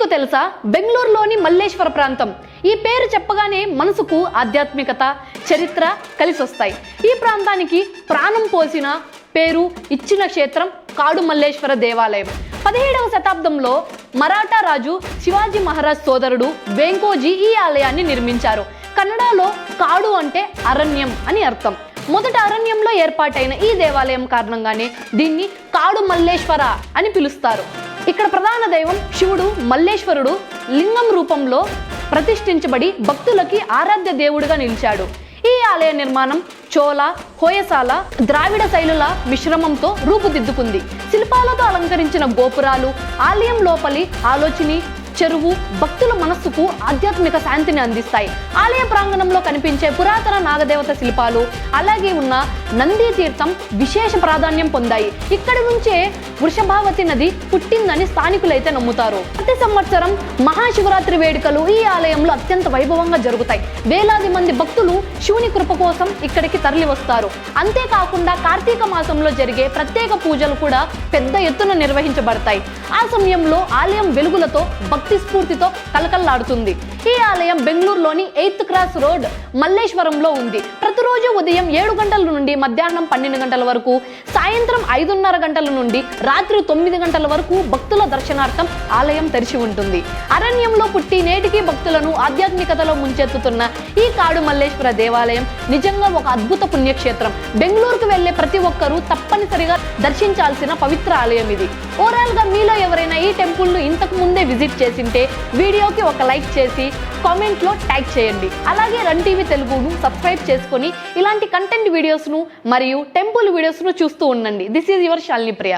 మీకు తెలుసా? బెంగళూరులోని మల్లేశ్వర ప్రాంతం. ఈ పేరు చెప్పగానే మనసుకు ఆధ్యాత్మికత చరిత్ర కలిసి వస్తాయి ఈ ప్రాంతానికి ప్రాణం పోసిన పేరు ఇచ్చిన క్షేత్రం కాడు మల్లేశ్వర దేవాలయం. పదిహేడవ శతాబ్దంలో మరాఠా రాజు శివాజీ మహారాజ్ సోదరుడు వెంకోజీ ఈ ఆలయాన్ని నిర్మించారు. కన్నడలో కాడు అంటే అరణ్యం అని అర్థం. మొదట అరణ్యంలో ఏర్పాటైన ఈ దేవాలయం కారణంగానే దీన్ని కాడు మల్లేశ్వర అని పిలుస్తారు. ఇక్కడ ప్రధాన దైవం శివుడు మల్లేశ్వరుడు లింగం రూపంలో ప్రతిష్ఠించబడి భక్తులకి ఆరాధ్య దేవుడిగా నిలిచాడు. ఈ ఆలయ నిర్మాణం చోళ హోయసాల ద్రావిడ శైలుల మిశ్రమంతో రూపుదిద్దుకుంది. శిల్పాలతో అలంకరించిన గోపురాలు ఆలయం లోపలి ఆలోచిని చెరువు భక్తుల మనస్సుకు ఆధ్యాత్మిక శాంతిని అందిస్తాయి. ఆలయ ప్రాంగణంలో కనిపించే పురాతన నాగదేవత శిల్పాలు అలాగే ఉన్న నంది తీర్థం విశేష ప్రాధాన్యం పొందాయి. ఇక్కడి నుంచే వృషభావతి నది పుట్టిందని స్థానికులైతే నమ్ముతారు. ప్రతి సంవత్సరం మహాశివరాత్రి వేడుకలు ఈ ఆలయంలో అత్యంత వైభవంగా జరుగుతాయి. వేలాది మంది భక్తులు శివుని కృప కోసం ఇక్కడికి తరలి వస్తారు అంతేకాకుండా కార్తీక మాసంలో జరిగే ప్రత్యేక పూజలు కూడా పెద్ద ఎత్తున నిర్వహించబడతాయి. ఆ సమయంలో ఆలయం వెలుగులతో భక్తి స్ఫూర్తితో కలకల్లాడుతుంది. ఈ ఆలయం బెంగళూరులోని ఎయిత్ క్రాస్ రోడ్ మల్లేశ్వరంలో ఉంది. ప్రతిరోజు ఉదయం ఏడు గంటల నుండి మధ్యాహ్నం పన్నెండు గంటల వరకు సాయంత్రం ఐదున్నర గంటల నుండి రాత్రి తొమ్మిది గంటల వరకు భక్తుల దర్శనార్థం ఆలయం తెరిచి ఉంటుంది. అరణ్యంలో పుట్టి నేటికి భక్తులను ఆధ్యాత్మికతలో ముంచెత్తుతున్న ఈ కాడు మల్లేశ్వర దేవాలయం నిజంగా ఒక అద్భుత పుణ్యక్షేత్రం. బెంగళూరుకు వెళ్ళే ప్రతి ఒక్కరూ తప్పనిసరిగా దర్శించాల్సిన పవిత్ర ఆలయం ఇది. ఓవరాల్గా మీలో ఎవరైనా ఈ టెంపుల్ను ఇంతకు ముందే విజిట్ చేసి చేసింటే వీడియోకి ఒక లైక్ చేసి కామెంట్లో ట్యాగ్ చేయండి. అలాగే రన్ టీవీ తెలుగును సబ్స్క్రైబ్ చేసుకొని ఇలాంటి కంటెంట్ వీడియోస్ను మరియు టెంపుల్ వీడియోస్ను చూస్తూ ఉండండి. This is your Shalini Priya